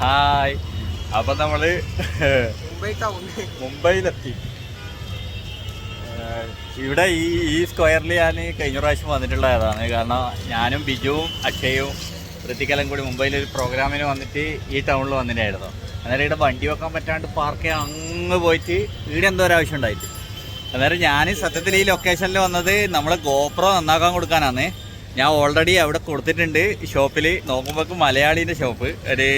Hi. അപ്പൊ Mumbai town മുംബൈയിലെത്തി. ഇവിടെ ഈ ഈ സ്ക്വയറിൽ ഞാൻ കഴിഞ്ഞ പ്രാവശ്യം വന്നിട്ടുള്ളതാണ്. കാരണം ഞാനും ബിജുവും അക്ഷയും ഋത്തിക്കെല്ലാം കൂടി മുംബൈയിൽ ഒരു പ്രോഗ്രാമിന് വന്നിട്ട് ഈ ടൗണിൽ വന്നിട്ടായിരുന്നു അന്നേരം ഇവിടെ വണ്ടി വെക്കാൻ പറ്റാണ്ട് പാർക്ക് അങ്ങ് പോയിട്ട് ഇവിടെ എന്തോ ഒരു ആവശ്യം ഉണ്ടായിട്ട്. അന്നേരം ഞാൻ സത്യത്തിൽ ഈ ലൊക്കേഷനിൽ വന്നത് നമ്മൾ ഗോപ്രോ നന്നാക്കാൻ കൊടുക്കാനാണ് ഞാൻ ഓൾറെഡി അവിടെ കൊടുത്തിട്ടുണ്ട് ഷോപ്പിൽ നോക്കുമ്പോൾ മലയാളീന്റെ ഷോപ്പ് ഒരു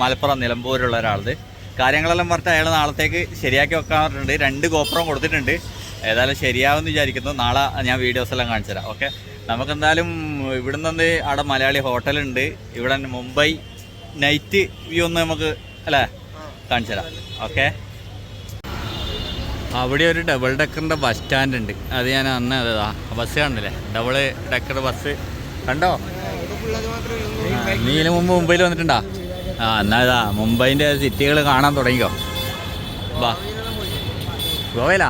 മലപ്പുറം നിലമ്പൂരുള്ള ഒരാളത്. കാര്യങ്ങളെല്ലാം പറഞ്ഞിട്ട് അയാൾ നാളത്തേക്ക് ശരിയാക്കി വെക്കാൻ പറഞ്ഞിട്ടുണ്ട് രണ്ട് ഗോപ്രം കൊടുത്തിട്ടുണ്ട്. ഏതായാലും ശരിയാവുമെന്ന് വിചാരിക്കുന്നു. നാളെ ഞാൻ വീഡിയോസ് എല്ലാം കാണിച്ചു തരാം. ഓക്കെ നമുക്കെന്തായാലും ഇവിടെ നിന്ന് അവിടെ മലയാളി ഹോട്ടലുണ്ട് ഇവിടെ മുംബൈ നൈറ്റ് വ്യൂ ഒന്ന് നമുക്ക് അല്ലേ? കാണിച്ചു തരാം. ഓക്കെ അവിടെ ഒരു ഡബിൾ ഡെക്കറിന്റെ ബസ് സ്റ്റാൻഡ് ഉണ്ട്. അത് ഞാൻ അന്ന് അതാ ബസ് കണ്ടില്ലേ? ഡബിൾ ഡെക്കർ ബസ് കണ്ടോ? നീല മുമ്പ് മുംബൈയിൽ വന്നിട്ടുണ്ടാ? ആ എന്നാ ഇതാ മുംബൈന്റെ സിറ്റികൾ കാണാൻ തുടങ്ങിക്കോ. വാ. ഗോവയിലാ?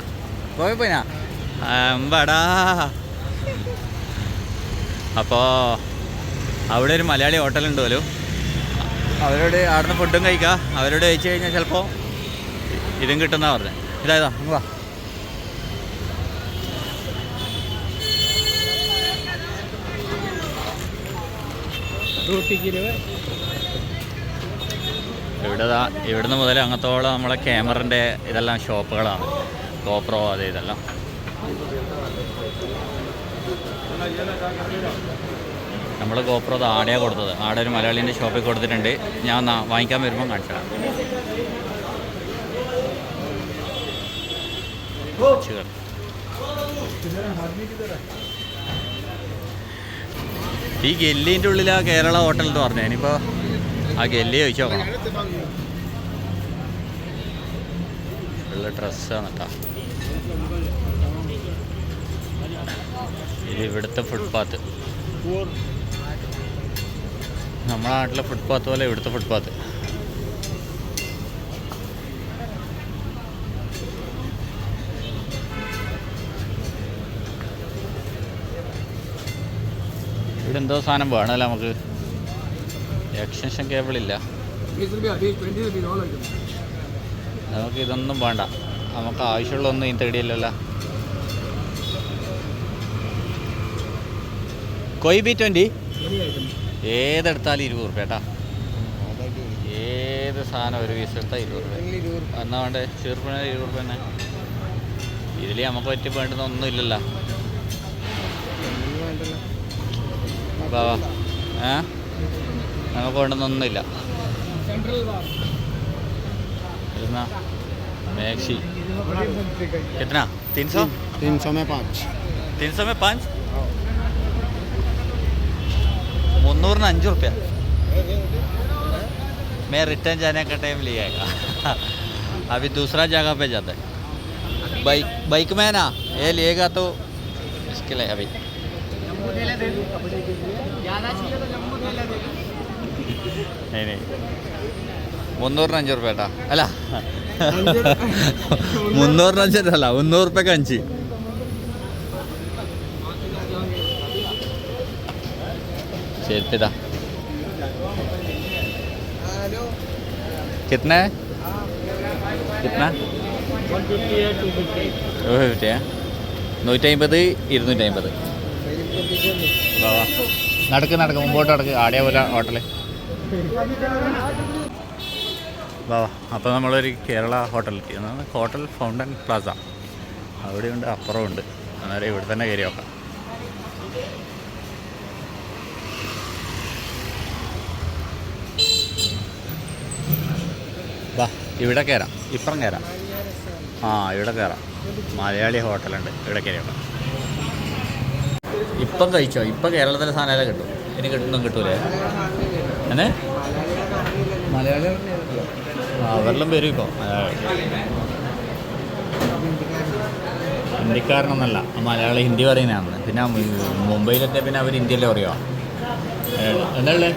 ഗോവയിൽ പോയിനാ? അമ്പടാ. അപ്പോൾ അവിടെ ഒരു മലയാളി ഹോട്ടലുണ്ട് പോലും. അവരോട് അവിടുന്ന് ഫുഡും കഴിക്കുക അവരോട് കഴിച്ചു കഴിഞ്ഞാൽ ചിലപ്പോൾ ഇതും കിട്ടുന്ന പറഞ്ഞത് ഇതായതാ വാ. ഇവിടെ ഇവിടുന്ന് മുതൽ അങ്ങത്തോളം നമ്മളെ ക്യാമറിന്റെ ഇതെല്ലാം ഷോപ്പുകളാണ്. ഗോപ്രോ അത് ഇതെല്ലാം. നമ്മൾ ഗോപ്രോ അത് ആടെയാണ് കൊടുത്തത്. ആടെ ഒരു മലയാളീന്റെ ഷോപ്പിൽ കൊടുത്തിട്ടുണ്ട്. ഞാൻ വാങ്ങിക്കാൻ വരുമ്പോൾ കാണിച്ചു തരാം ചുവർ. ഈ ഗല്ലിന്റെ ഉള്ളിൽ ആ കേരള ഹോട്ടൽ എന്ന് പറഞ്ഞു. ഇനിയിപ്പോൾ ആ ഗല്ലി ചോദിച്ചു നോക്കണം. ഉള്ള ഡ്രസ്സാണ് ഇവിടുത്തെ ഫുട്പാത്ത് നമ്മുടെ നാട്ടിലെ ഫുട്പാത്ത് പോലെ ഇവിടുത്തെ ഫുട്പാത്ത് എന്തോ സാധനം വേണമല്ലോ നമുക്ക്. എക്സ്റ്റൻഷൻ കേബിൾ ഇല്ല. നമുക്ക് ഇതൊന്നും വേണ്ട. നമുക്ക് ആവശ്യമുള്ളൊന്നും ഈ തേടിയില്ലല്ലോ. കൊയ് ബി ട്വന്റി ഏതെടുത്താലും ഇരുപത് റുപ്യ കേട്ടാ. ഏത് സാധനം ഒരു പീസ് എടുത്താൽ ഇരുപത് റുപ്യ. എന്നാ വേണ്ടേ? ചെറുപ്പന ഇരുപത് റുപ്യ തന്നെ. ഇതിൽ നമുക്ക് പറ്റി വേണ്ടുന്ന ഒന്നും ഇല്ലല്ലോ. അപ്പോൾ ഏ നമുക്ക് കൊണ്ടുവന്നൊന്നുമില്ല कितना मैक्सी कितना तीन सौ तीन सौ में पाँच तीन सौ में पाँच മുന്നൂറിന് അഞ്ച് റുപ്യ मैं रिटर्न जाने का टाइम ले आएगा अभी दूसरा जगह पे जाता है बाइक बाइक में ना ये लेगा तो मुश्किल है अभी ज़्यादा चाहिए तो जम्मू ले ले नहीं नहीं മുന്നൂറിന് അഞ്ച് റുപ്യ കേട്ടാ അല്ല മുന്നൂറിന് അഞ്ചല്ല മുന്നൂറ് റുപ്യക്ക് അഞ്ച് ശരിടാ हेलो कितना है कितना वन फिफ्टी है टू फिफ्टी ടു ഫിഫ്റ്റിയാ നൂറ്റി അമ്പത് ഇരുന്നൂറ്റി അമ്പത് വാ വാ നടക്ക് നടക്ക് മുമ്പോട്ട് നടക്ക്. ആടിയ പോലെ ഹോട്ടൽ. വാ അപ്പോൾ നമ്മളൊരു കേരള ഹോട്ടലിൽ ഹോട്ടൽ ഫൗണ്ടൻ പ്ലാസ. അവിടെയുണ്ട് അപ്പുറമുണ്ട്. അന്നേരം ഇവിടെ തന്നെ കയറി നോക്കാം. വാ ഇവിടെ കയറാം ഇപ്പുറം കയറാം ആ ഇവിടെ കയറാം മലയാളി ഹോട്ടലുണ്ട്. ഇവിടെ കയറി നോക്കാം. ഇപ്പം കഴിച്ചോ? ഇപ്പം കേരളത്തിലെ സാധനമല്ല കിട്ടും? ഇനി കിട്ടുന്നു കിട്ടൂലേ? അങ്ങനെ അവരെല്ലാം വരും ഇപ്പോൾ ഹിന്ദിക്കാരനൊന്നല്ല. മലയാളം ഹിന്ദി പറയുന്നതാണ്. പിന്നെ മുംബൈയിലെത്തിയ പിന്നെ അവർ ഇന്ത്യയിലെ അറിയോ എന്താണല്ലേ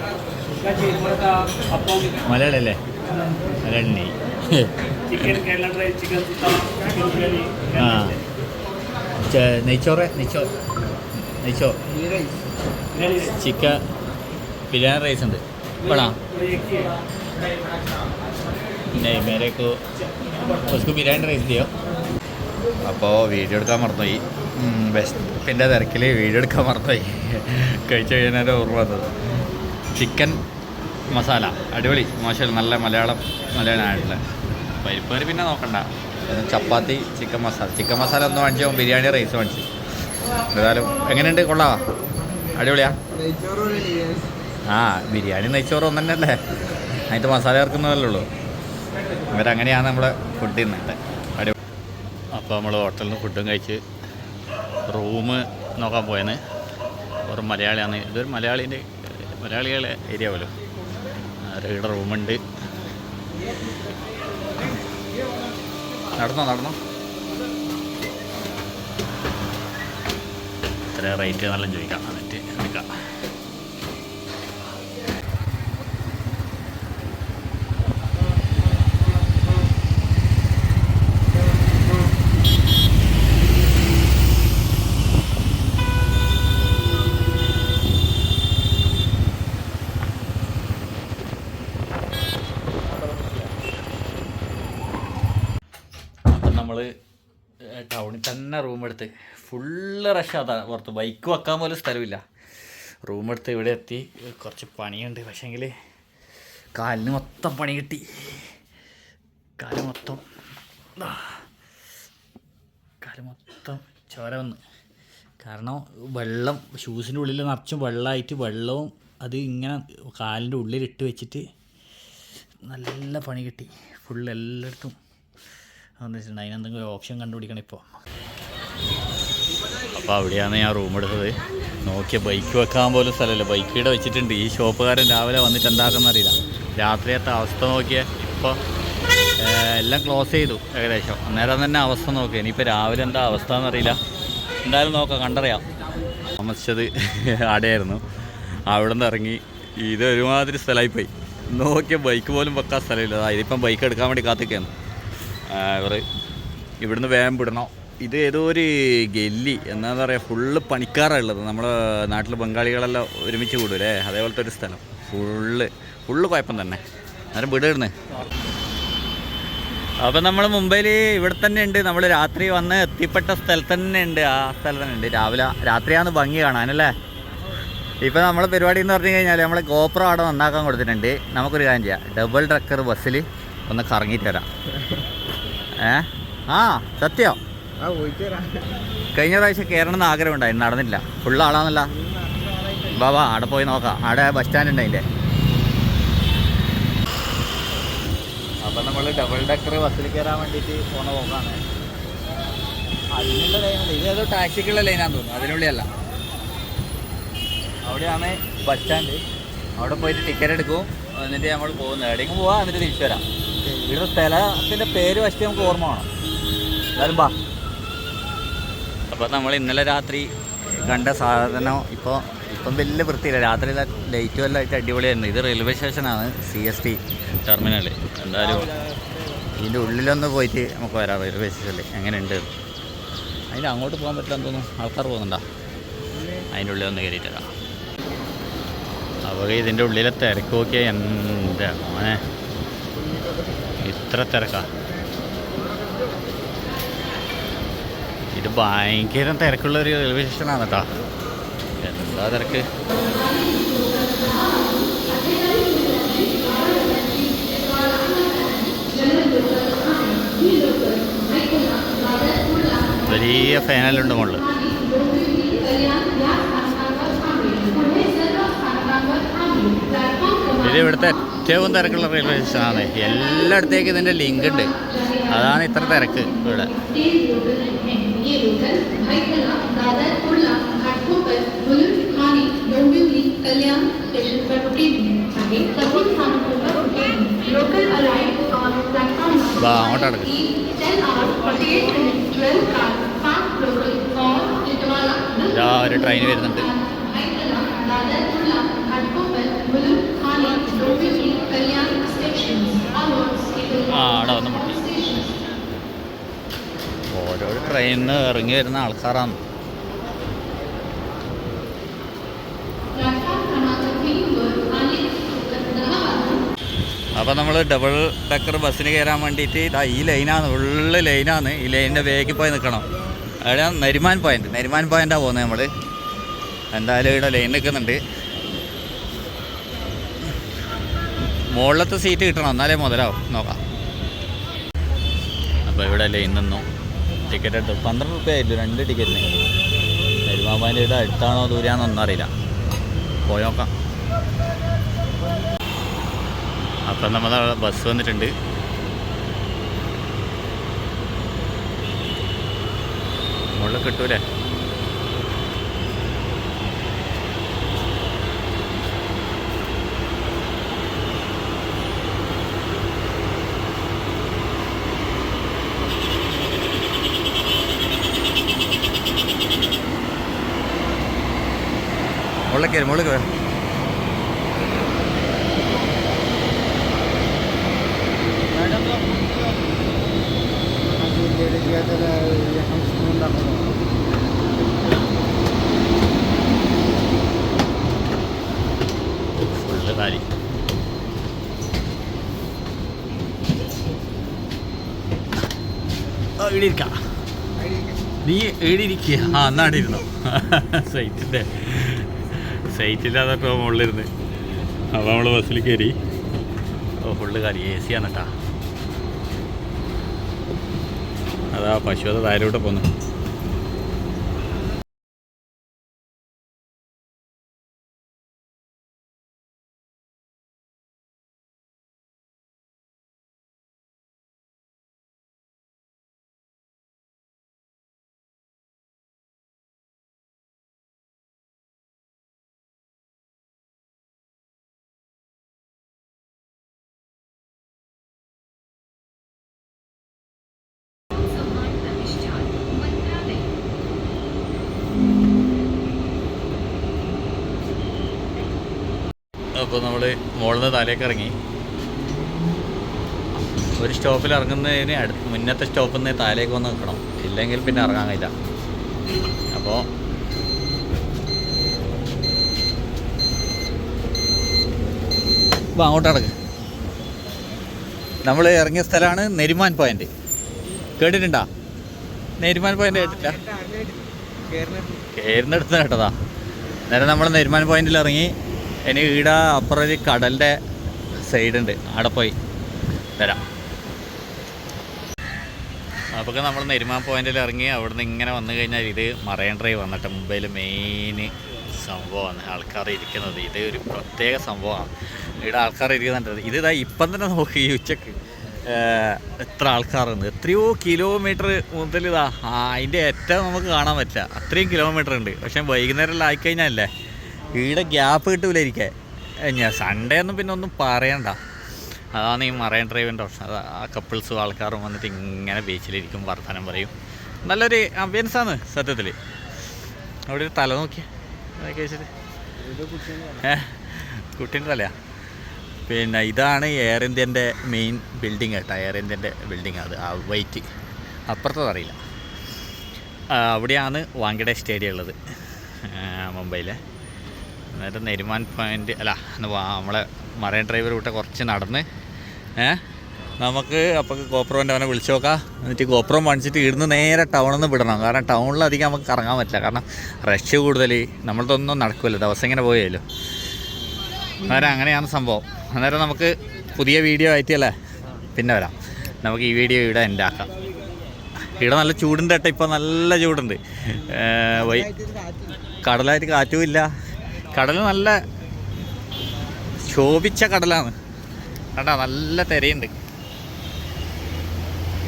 മലയാളി അല്ലേ മലയാളി ആ. നെയ്ച്ചോറ് നെയ്ച്ചോറ്. നെയ്ച്ചോറ് ചിക്കൻ ബിരിയാണി റൈസ് ഉണ്ട് बड़ा वो एक ही है नहीं मेरे को उसको ബിരിയാണി റൈസ് ചെയ്യോ അപ്പോൾ വീഡിയോ എടുക്കാൻ മറന്നുപോയി ബെസ്റ്റിൻ്റെ തിരക്കിൽ വീഡിയോ എടുക്കാൻ മറന്നുപോയി കഴിച്ചു കഴിഞ്ഞാൽ ഓർമ്മ വന്നത് ചിക്കൻ മസാല അടിപൊളി മോശം നല്ല മലയാളം മലയാളമായിട്ടുള്ള പരിപ്പ് കറി പിന്നെ നോക്കണ്ട പിന്നെ ചപ്പാത്തി ചിക്കൻ മസാല ചിക്കൻ മസാല ഒന്ന് വാങ്ങിച്ചോ ബിരിയാണി റൈസ് വാങ്ങിച്ചു എന്തായാലും എങ്ങനെയുണ്ട്? കൊള്ളാ? അടിപൊളിയാ. ആ ബിരിയാണി നെയ്ച്ചോറ് ഒന്നു തന്നെയല്ലേ? അതിന്റെ മസാല ചേർക്കുന്നതല്ലേ ഉള്ളൂ. ഇവരങ്ങനെയാണ് നമ്മൾ ഫുഡ് തിന്നിട്ട്. അടിപൊളി. അപ്പോൾ നമ്മൾ ഹോട്ടലിൽ നിന്ന് ഫുഡും കഴിച്ച് റൂം നോക്കാൻ പോയെന്ന് ഒരു മലയാളിയാണ്. ഇതൊരു മലയാളീന്റെ മലയാളികളെ ഏരിയ പോലും. അവരുടെ റൂമുണ്ട് നടന്നോ നടന്നോ? റേറ്റ് നല്ല ചോദിക്കാം. എന്നിട്ട് തന്നെ റൂം എടുത്ത് ഫുള്ള് റഷ് അതാണ് പുറത്ത്. ബൈക്ക് വെക്കാൻ പോലും സ്ഥലമില്ല. റൂമെടുത്ത് ഇവിടെ എത്തി. കുറച്ച് പണിയുണ്ട്. പക്ഷേങ്കിൽ കാലിന് മൊത്തം പണി കിട്ടി. കാൽ മൊത്തം. കാൽ മൊത്തം ചോര വന്ന്. കാരണം വെള്ളം ഷൂസിന്റെ ഉള്ളിൽ നിറച്ചും വെള്ളമായിട്ട് വെള്ളവും അത് ഇങ്ങനെ കാലിന്റെ ഉള്ളിലിട്ട് വെച്ചിട്ട് നല്ല പണി കിട്ടി. ഫുൾ എല്ലായിടത്തും. അതെന്ന് വെച്ചിട്ടുണ്ടെങ്കിൽ അതിനെന്തെങ്കിലും ഓപ്ഷൻ കണ്ടുപിടിക്കണം ഇപ്പോൾ അപ്പോൾ അവിടെയാണ് ഞാൻ റൂം എടുത്തത്. നോക്കിയ ബൈക്ക് വെക്കാൻ പോലും സ്ഥലമില്ല. ബൈക്ക് ഇവിടെ വെച്ചിട്ടുണ്ട്. ഈ ഷോപ്പുകാരൻ രാവിലെ വന്നിട്ട് എന്താക്കുന്ന അറിയില്ല. രാത്രിയത്തെ അവസ്ഥ നോക്കിയ ഇപ്പോൾ എല്ലാം ക്ലോസ് ചെയ്തു ഏകദേശം. അന്നേരം തന്നെ അവസ്ഥ നോക്കി. ഇനിയിപ്പോൾ രാവിലെ എന്താ അവസ്ഥ എന്നറിയില്ല എന്തായാലും നോക്കാം. കണ്ടറിയാം. താമസിച്ചത് ആടെയായിരുന്നു അവിടെ നിന്ന് ഇറങ്ങി ഇത് ഒരുമാതിരി സ്ഥലമായിപ്പോയി നോക്കിയ ബൈക്ക് പോലും വെക്കാൻ സ്ഥലമില്ല. ഇതിപ്പം ബൈക്ക് എടുക്കാൻ വേണ്ടി കാത്തിക്കാണ് ഇവർ ഇവിടുന്ന് വേഗം വിടണം. ഇത് ഏതോ ഒരു ഗല്ലി എന്താ പറയുക ഫുള്ള് പണിക്കാറുള്ളത് നമ്മുടെ നാട്ടിൽ ബംഗാളികളെല്ലാം ഒരുമിച്ച് കൂടൂലേ അതേപോലത്തെ ഒരു സ്ഥലം. ഫുള്ള് ഫുള്ള് കുഴപ്പം തന്നെ. അന്നേരം വിടുന്നു അപ്പം നമ്മൾ മുംബൈയിൽ ഇവിടെ തന്നെ ഉണ്ട്. നമ്മൾ രാത്രി വന്ന് എത്തിപ്പെട്ട സ്ഥലത്ത് തന്നെ ഉണ്ട്. ആ സ്ഥലത്ത് തന്നെ ഉണ്ട്. രാവിലെ രാത്രിയാണ് ഭംഗി കാണാനല്ലേ ഇപ്പം നമ്മളെ പരിപാടി എന്ന് പറഞ്ഞു കഴിഞ്ഞാൽ നമ്മൾ ഗോപ്രോ അവിടെ നന്നാക്കാൻ കൊടുത്തിട്ടുണ്ട്. നമുക്കൊരു കാര്യം ചെയ്യാം. ഡബിൾ ട്രക്കർ ബസ്സിൽ ഒന്ന് കറങ്ങിയിട്ട് വരാം. ഏ? ആ സത്യം. കഴിഞ്ഞ പ്രാവശ്യം കയറണം എന്ന് ആഗ്രഹം ഉണ്ടായി നടന്നില്ല ഫുള്ള് ആളാന്നല്ല. വാ വാ അവിടെ പോയി നോക്കാം. അവിടെ ബസ് സ്റ്റാൻഡ് ഉണ്ട് അതിന്റെ. അപ്പം നമ്മൾ ഡബിൾ ഡെക്കർ ബസ്സിൽ കയറാൻ വേണ്ടിയിട്ട് പോണ പോക്കാണ് അതിനുള്ള ലൈനുണ്ട് ഇത് ഏതോ ടാക്സിക്കുള്ള ലൈനാന്ന് തോന്നുന്നു. അതിനുള്ളിയല്ല അവിടെയാണ് ബസ് സ്റ്റാൻഡ് അവിടെ പോയിട്ട് ടിക്കറ്റ് എടുക്കും. എന്നിട്ട് നമ്മൾ പോകുന്നത്. എവിടെയെങ്കിലും പോവാം എന്നിട്ട് തിരിച്ചു വരാം. ഇവിടെ സ്ഥലത്തിന്റെ പേര് വച്ചിട്ട് നമുക്ക് ഓർമ്മ വേണം. എന്തായാലും ബാ അപ്പോൾ നമ്മൾ ഇന്നലെ രാത്രി കണ്ട സാധനം ഇപ്പോൾ ഇപ്പം വലിയ വൃത്തിയില്ല. രാത്രി ലൈറ്റ് എല്ലാം ആയിട്ട് അടിപൊളിയായിരുന്നു. ഇത് റെയിൽവേ സ്റ്റേഷനാണ് സി എസ് ടി ടെർമിനൽ എന്തായാലും ഇതിന്റെ ഉള്ളിലൊന്ന് പോയിട്ട് നമുക്ക് വരാം റെയിൽവേ സ്റ്റേഷനിൽ എങ്ങനെയുണ്ട്? അതിന്റെ അങ്ങോട്ട് പോകാൻ പറ്റില്ല തോന്നുന്നു. ആൾക്കാർ പോകുന്നുണ്ടോ? അതിന്റെ ഉള്ളിൽ ഒന്ന് കയറിയിട്ട് വരാം. അപ്പോൾ ഇതിന്റെ ഉള്ളിലെ തിരക്ക് നോക്കിയാൽ എന്താ മോനെ? ഇത്ര തിരക്കാ. ഇത് ഭയങ്കര തിരക്കുള്ള ഒരു റെയിൽവേ സ്റ്റേഷനാണ് കേട്ടോ എന്താ തിരക്ക്? വലിയ ഫാനലുണ്ട് മുകളിൽ ഇത് ഇവിടുത്തെ ഏറ്റവും തിരക്കുള്ള റെയിൽവേ സ്റ്റേഷനാണ് എല്ലായിടത്തേക്കും ഇതിന്റെ ലിങ്ക് ഉണ്ട്. അതാണ് ഇത്ര തിരക്ക് ഇവിടെ. ये लोकल भाईकला दादर कुर्ला घाटकोपर मुलुंड मानी डोंबिवली कल्याण स्टेशन पर रुकेगी आगे सभी स्थानों पर रुकेगी लोकल अराइव ऑन प्लेटफॉर्म വാ അങ്ങോട്ട് അടക്ക് ten hours forty eight minute twelve car fast local और चितवाला ഇതാ ഒരു ട്രെയിൻ വരുന്നുണ്ട് भाईकला दादर कुर्ला घाटकोपर मुलुंड मानी डोंबिवली कल्याण स्टेशन आवर्स ആ അവിടെ വന്ന് മുട്ടി ഓരോ ട്രെയിനിൽ നിന്ന് ഇറങ്ങി വരുന്ന ആൾക്കാരാണ്. അപ്പോൾ നമ്മൾ ഡബിൾ ഡെക്കർ ബസ്സിന് കയറാൻ വേണ്ടിയിട്ട് ഇതാ ഈ ലൈനാണ് ഉള്ള ലൈനാണ് ഈ ലൈനിന്റെ വേഗിൽ പോയി നിൽക്കണം അവിടെ നരിമാൻ പോയിന്റ് നരിമാൻ പോയിന്റാണ് പോകുന്നത് നമ്മൾ എന്തായാലും ഇവിടെ ലൈൻ നിൽക്കുന്നുണ്ട് മുകളിലത്തെ സീറ്റ് കിട്ടണം എന്നാലേ മുതലാവും. നോക്കാം. അപ്പോൾ ഇവിടെ ലൈൻ നിന്നു. ടിക്കറ്റ് എടുത്തു. പന്ത്രണ്ട് റുപ്യ ആയില്ല രണ്ട് ടിക്കറ്റിന് ഇവിടെ അടുത്താണോ ദൂരെയാണോ ഒന്നും അറിയില്ല. പോയോക്കാം അപ്പം നമ്മൾ ബസ് വന്നിട്ടുണ്ട്. മുകളിൽ കിട്ടൂലേ? കയറി മുകളിൽ കയറി ഫുള്ള് കാലി ആ, ഇവിടെ ഇരിക്കാം നീ എഴുതിയിരിക്കുക ഇരിക്കുക ആ എന്നാടിയിരുന്നു സൈറ്റിന്റെ സൈറ്റില്ലാതെ മുകളിലിരുന്ന്. അപ്പോൾ നമ്മൾ ബസ്സിൽ കയറി ഓ ഫുള്ള് കറി എ സി ആണ് കേട്ടാ അതാ പശു അത് താരോട്ട് പോന്നു. അപ്പോൾ നമ്മൾ മുകളിൽ നിന്ന് താലേക്ക് ഇറങ്ങി. ഒരു സ്റ്റോപ്പിൽ ഇറങ്ങുന്നതിന് അടുത്ത് മുന്നത്തെ സ്റ്റോപ്പിൽ നിന്ന് താലേക്ക് വന്ന് നിൽക്കണം. ഇല്ലെങ്കിൽ പിന്നെ ഇറങ്ങാൻ കഴിയില്ല. അപ്പോൾ അപ്പോൾ അങ്ങോട്ട് നടക്ക്. നമ്മൾ ഇറങ്ങിയ സ്ഥലമാണ് നെരിമാൻ പോയിന്റ് കേട്ടിട്ടുണ്ടാ? നെരിമാൻ പോയിന്റ് കേട്ടില്ല കയറുന്നിടത്ത് കേട്ടതാ. നേരെ നമ്മൾ നെരുമാൻ പോയിന്റിൽ ഇറങ്ങി. ഇനി ഈട അപ്പുറം ഒരു കടലിന്റെ സൈഡ് ഉണ്ട് അവിടെ പോയി. വരാം. അപ്പോൾ നമ്മൾ നെരുമാൻ പോയിന്റിൽ ഇറങ്ങി അവിടുന്ന് ഇങ്ങനെ വന്നു കഴിഞ്ഞാൽ ഇത് മറയൻ ഡ്രൈവ് വന്നിട്ട് മുംബൈയിൽ മെയിൻ സംഭവമാണ് ആൾക്കാർ ഇരിക്കുന്നത്. ഇത് ഒരു പ്രത്യേക സംഭവമാണ്. ഇവിടെ ആൾക്കാർ ഇരിക്കുന്നുണ്ട്. ഇത് ഇതാ ഇപ്പം തന്നെ നോക്കി ഈ ഉച്ചയ്ക്ക്. എത്ര ആൾക്കാരുണ്ട്. എത്രയോ കിലോമീറ്റർ മുതൽ ഇതാ അതിന്റെ ഏറ്റവും നമുക്ക് കാണാൻ പറ്റില്ല അത്രയും കിലോമീറ്റർ ഉണ്ട്. പക്ഷേ വൈകുന്നേരം ആയിക്കഴിഞ്ഞാലല്ലേ? ആയിക്കഴിഞ്ഞാലേ ഇവിടെ ഗ്യാപ്പ് കിട്ടൂല ഇരിക്കാൻ. ഞാൻ സൺഡേ ഒന്നും പിന്നെ ഒന്നും പറയണ്ട. അതാണ് ഈ മറൈൻ ഡ്രൈവിന്റെ ഓപ്ഷൻ അത് ആ കപ്പിൾസും ആൾക്കാരും വന്നിട്ട് ഇങ്ങനെ ബീച്ചിലിരിക്കും വർത്തമാനം പറയും. നല്ലൊരു അമ്പിയൻസ് ആണ് സത്യത്തിൽ അവിടെ ഒരു തല നോക്കിയാൽ അതൊക്കെ കുട്ടീന്റെ തലയാ. പിന്നെ ഇതാണ് എയർ ഇന്ത്യന്റെ മെയിൻ ബിൽഡിംഗ് കേട്ടോ. എയർ ഇന്ത്യന്റെ ബിൽഡിംഗ് അത്. ആ വൈറ്റ് അപ്പുറത്തത് അറിയില്ല. അവിടെയാണ് വാങ്കഡെ സ്റ്റേഡിയം ഉള്ളത്. മുംബൈയിലെ. എന്നിട്ട് നെരുമാൻ പോയിന്റ് അല്ല നമ്മളെ മറൈൻ ഡ്രൈവർ വിട്ട കുറച്ച് നടന്ന് നമുക്ക് അപ്പോൾ ഗോപ്രോന്റെ അവനെ വിളിച്ചു നോക്കാം. എന്നിട്ട് ഗോപ്രോ മേടിച്ചിട്ട് ഇവിടുന്ന് നേരെ ടൗണിൽ നിന്ന് വിടണം. കാരണം ടൗണിൽ അധികം നമുക്ക് കറങ്ങാൻ പറ്റില്ല. കാരണം റഷ് കൂടുതൽ നമ്മളതൊന്നും നടക്കുമല്ലോ ദിവസം ഇങ്ങനെ പോയല്ലോ അന്നേരം അങ്ങനെയാണ് സംഭവം. അന്നേരം നമുക്ക് പുതിയ വീഡിയോ ആയിട്ടല്ലേ പിന്നെ വരാം. നമുക്ക് ഈ വീഡിയോ ഇവിടെ എന്റെ ഇവിടെ നല്ല ചൂടുണ്ട് കേട്ടോ. ഇപ്പോൾ നല്ല ചൂടുണ്ട്. കടലായിട്ട് കാറ്റുമില്ല കടൽ നല്ല ശോഭിച്ച കടലാണ്. കണ്ടാ നല്ല തിരയുണ്ട്.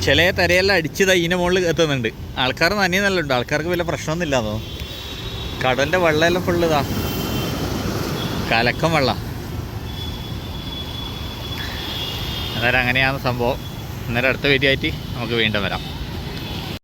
ചില തിരയെല്ലാം അടിച്ച് ഇതിന്റെ മുകളിൽ എത്തുന്നുണ്ട്. ആൾക്കാർ നനയുന്നല്ലോ ഉണ്ട് ആൾക്കാർക്ക് വലിയ പ്രശ്നമൊന്നുമില്ല തോന്നുന്നു കടലിന്റെ വെള്ളമെല്ലാം ഫുള്ള് ഇതാ. കലക്കം വെള്ളം. അന്നേരം അങ്ങനെയാണ് സംഭവം. അന്നേരം അടുത്ത വീഡിയോ നമുക്ക് വീണ്ടും വരാം.